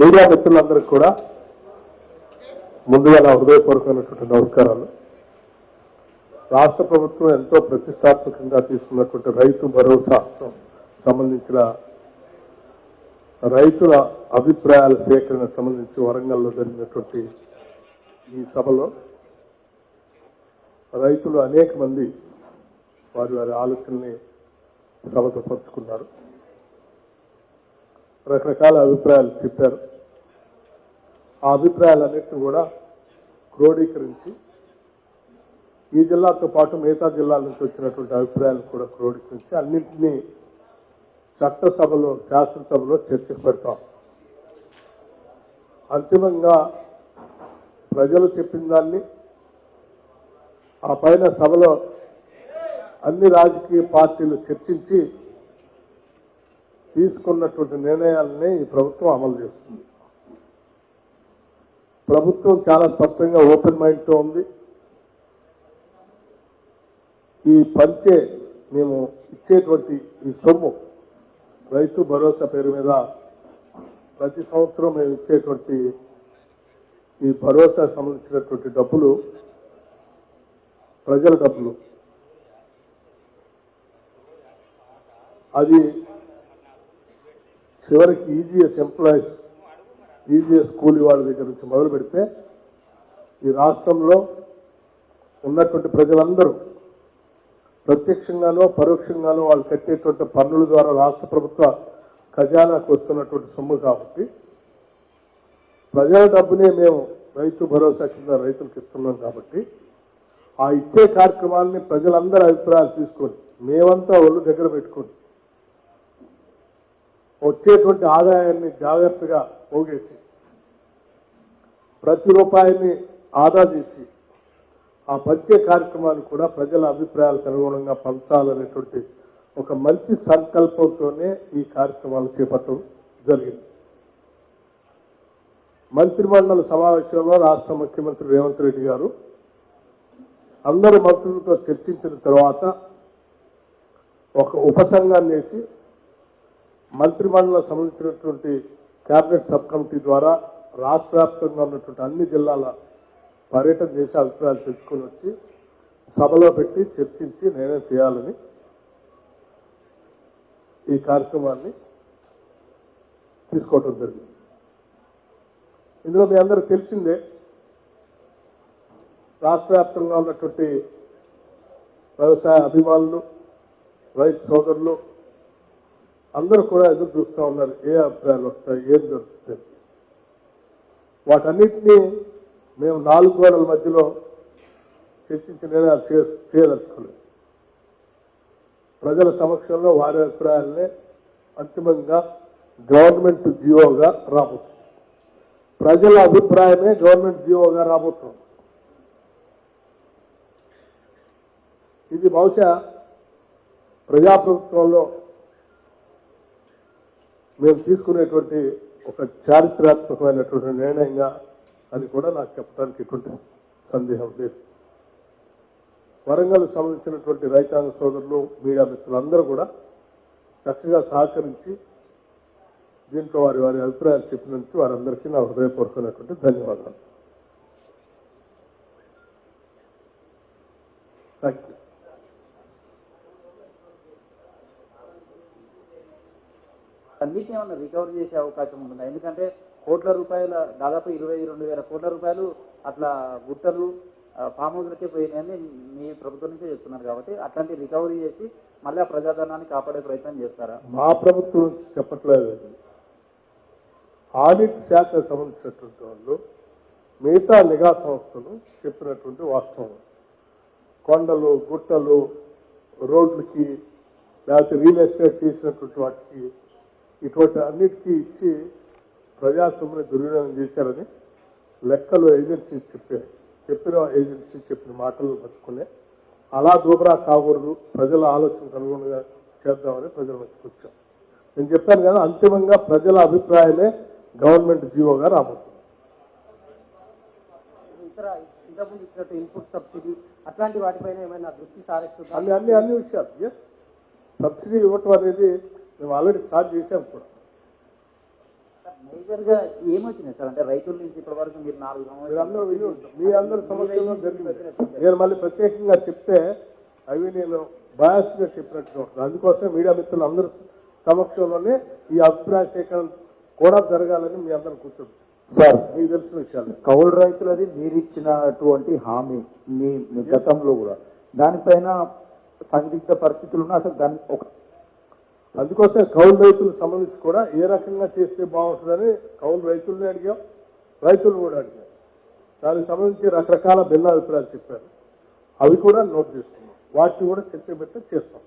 Media మిత్రులందరికీ కూడా ముందుగా నా హృదయపూర్వకమైనటువంటి నమస్కారాలు. రాష్ట్ర ప్రభుత్వం ఎంతో ప్రతిష్టాత్మకంగా తీసుకున్నటువంటి రైతు భరోసా సంబంధించిన రైతుల అభిప్రాయాల సేకరణ సంబంధించి వరంగల్లో జరిగినటువంటి ఈ సభలో రైతులు అనేక మంది వారి వారి ఆలోచనల్ని సభతో పంచుకున్నారు. రకరకాల అభిప్రాయాలు చెప్పారు. ఆ అభిప్రాయాలన్నింటినీ కూడా క్రోడీకరించి ఈ జిల్లాతో పాటు మిగతా జిల్లాల నుంచి వచ్చినటువంటి అభిప్రాయాలను కూడా క్రోడీకరించి అన్నింటినీ చట్టసభలో శాసనసభలో చర్చకు పెడతాం. అంతిమంగా ప్రజలు చెప్పిన దాన్ని ఆ పైన సభలో అన్ని రాజకీయ పార్టీలు చర్చించి తీసుకున్నటువంటి నిర్ణయాలని ఈ ప్రభుత్వం అమలు చేస్తుంది. ప్రభుత్వం చాలా స్పష్టంగా ఓపెన్ మైండ్తో ఉంది. ఈ పంచే మేము ఇచ్చేటువంటి ఈ సొమ్ము రైతు భరోసా పేరు మీద ప్రతి సంవత్సరం మేము ఇచ్చేటువంటి ఈ భరోసా సంబంధించినటువంటి డబ్బులు ప్రజల డబ్బులు. అది చివరికి ఈజీఎస్ ఎంప్లాయీస్ ఈజీఎస్ కూలి వాళ్ళ దగ్గర నుంచి మొదలు పెడితే ఈ రాష్ట్రంలో ఉన్నటువంటి ప్రజలందరూ ప్రత్యక్షంగానో పరోక్షంగానో వాళ్ళు కట్టేటువంటి పన్నుల ద్వారా రాష్ట్ర ప్రభుత్వ ఖజానాకు వస్తున్నటువంటి సొమ్ము కాబట్టి ప్రజల డబ్బునే మేము రైతు భరోసా కింద రైతులకు ఇస్తున్నాం కాబట్టి ఆ ఇచ్చే కార్యక్రమాలని ప్రజలందరి అభిప్రాయాలు తీసుకొని మేమంతా ఒళ్ళు దగ్గర పెట్టుకొని వచ్చేటువంటి ఆదాయాన్ని జాగ్రత్తగా పోగేసి ప్రతి రూపాయిని ఆదా చేసి ఆ పంచే కార్యక్రమాన్ని కూడా ప్రజల అభిప్రాయాలకు అనుగుణంగా పంచాలనేటువంటి ఒక మంచి సంకల్పంతోనే ఈ కార్యక్రమాలు చేపట్టడం జరిగింది. మంత్రిమండలి సమావేశంలో రాష్ట్ర ముఖ్యమంత్రి రేవంత్ రెడ్డి గారు అందరు మంత్రులతో చర్చించిన తర్వాత ఒక ఉపసంఘాన్ని వేసి మంత్రిమండలికి సంబంధించినటువంటి కేబినెట్ సబ్ కమిటీ ద్వారా రాష్ట్ర వ్యాప్తంగా ఉన్నటువంటి అన్ని జిల్లాల పర్యటన చేసి అభిప్రాయాలు తెలుసుకొని వచ్చి సభలో పెట్టి చర్చించి నేనే చేయాలని ఈ కార్యక్రమాన్ని తీసుకోవటం జరిగింది. ఇందులో మీ అందరూ తెలిసిందే రాష్ట్ర వ్యాప్తంగా ఉన్నటువంటి వ్యవసాయ అభిమానులు రైతు సోదరులు అందరూ కూడా ఎదురు చూస్తూ ఉన్నారు ఏ అభిప్రాయాలు వస్తాయి ఏం దొరుకుతాయి వాటన్నిటినీ మేము నాలుగు గోడల మధ్యలో చర్చించి నిర్ణయాలు చేయదలుచుకోలేదు ప్రజల సమక్షంలో వారి అభిప్రాయాలనే అంతిమంగా గవర్నమెంట్ జీవోగా రాబోతుంది. ప్రజల అభిప్రాయమే గవర్నమెంట్ జీవోగా రాబోతుంది. ఇది బహుశా ప్రజాప్రభుత్వంలో మేము తీసుకునేటువంటి ఒక చారిత్రాత్మకమైనటువంటి నిర్ణయంగా అని కూడా నాకు చెప్పడానికి ఎటువంటి సందేహం లేదు. వరంగల్ సంబంధించినటువంటి రైతాంగ సోదరులు మీడియా మిత్రులందరూ కూడా చక్కగా సహకరించి దీంట్లో వారి వారి అభిప్రాయాలు చెప్పినందుకు వారందరికీ నా హృదయపూర్వకమైనటువంటి ధన్యవాదాలు. థ్యాంక్ యూ కమిషన్ ఏమన్నా రికవర్ చేసే అవకాశం ఉంటుందా? ఎందుకంటే కోట్ల రూపాయల దాదాపు ఇరవై రెండు వేల కోట్ల రూపాయలు అట్లా గుట్టలు ఫామ్ హౌస్లకే పోయినాయని మీ ప్రభుత్వం నుంచే చెప్తున్నారు కాబట్టి అట్లాంటి రికవరీ చేసి మళ్ళీ ఆ ప్రజాధనాన్ని కాపాడే ప్రయత్నం చేస్తారా? మా ప్రభుత్వం చెప్పట్లేదు. ఆడిట్ శాఖ సంబంధించినటువంటి వాళ్ళు మిగతా నిఘా సంస్థలు చెప్పినటువంటి వాస్తవం. కొండలు గుట్టలు రోడ్లకి లేకపోతే రియల్ ఎస్టేట్ చేసినటువంటి వాటికి ఇటువంటి అన్నిటికీ ఇచ్చి ప్రజాస్వామ్యాన్ని దుర్వినియోగం చేశారని లెక్కలు ఏజెన్సీ చెప్పారు చెప్పిన ఏజెన్సీ చెప్పిన మాటలు పట్టుకునే అలా దూబరా కాకూడదు ప్రజల ఆలోచనకు అనుగుణంగా చేద్దామని ప్రజల మధ్యకి వచ్చాం. నేను చెప్పాను కదా అంతిమంగా ప్రజల అభిప్రాయమే గవర్నమెంట్ జీవోగా రాబోతుంది ఇన్పుట్ సబ్సిడీ అట్లాంటి వాటిపైన ఏమైనా దృష్టి సారిస్తుందా? అన్ని అన్ని అన్ని విషయాలు. సబ్సిడీ ఇవ్వటం అనేది మేము ఆల్రెడీ స్టార్ట్ చేశాం కూడా మేజర్గా ఏమొచ్చినాయి సార్? అంటే రైతుల నుంచి ఇప్పటి వరకు మీరు నాలుగు మీరు అందరూ విని సంవత్సరాలు ఉంటారు మీ అందరి సమక్షంలో జరిగింది. నేను మళ్ళీ ప్రత్యేకంగా చెప్తే అవి నేను బయాస్గా చెప్పినట్టుగా ఉంటుంది అందుకోసం మీడియా మిత్రులు అందరి సమక్షంలోనే ఈ అభిప్రాయ సేకరణ కూడా జరగాలని మీ అందరం కూర్చుంటాం సార్ మీకు తెలిసిన విషయాలు. కౌలు రైతులది మీరు ఇచ్చినటువంటి హామీ మీ మీ గతంలో కూడా. దానిపైన సందిగ్ధ పరిస్థితులు ఉన్నాయి అసలు దాని ఒక అందుకోసం కౌలు రైతులకు సంబంధించి కూడా ఏ రకంగా చేస్తే బాగుంటుందని కౌలు రైతుల్ని అడిగాం రైతులు కూడా అడిగాం. దానికి సంబంధించి రకరకాల భిన్న అభిప్రాయాలు చెప్పారు. అవి కూడా నోట్ చేసుకున్నాం. వాటిని కూడా చర్చ పెట్టి చేస్తాం.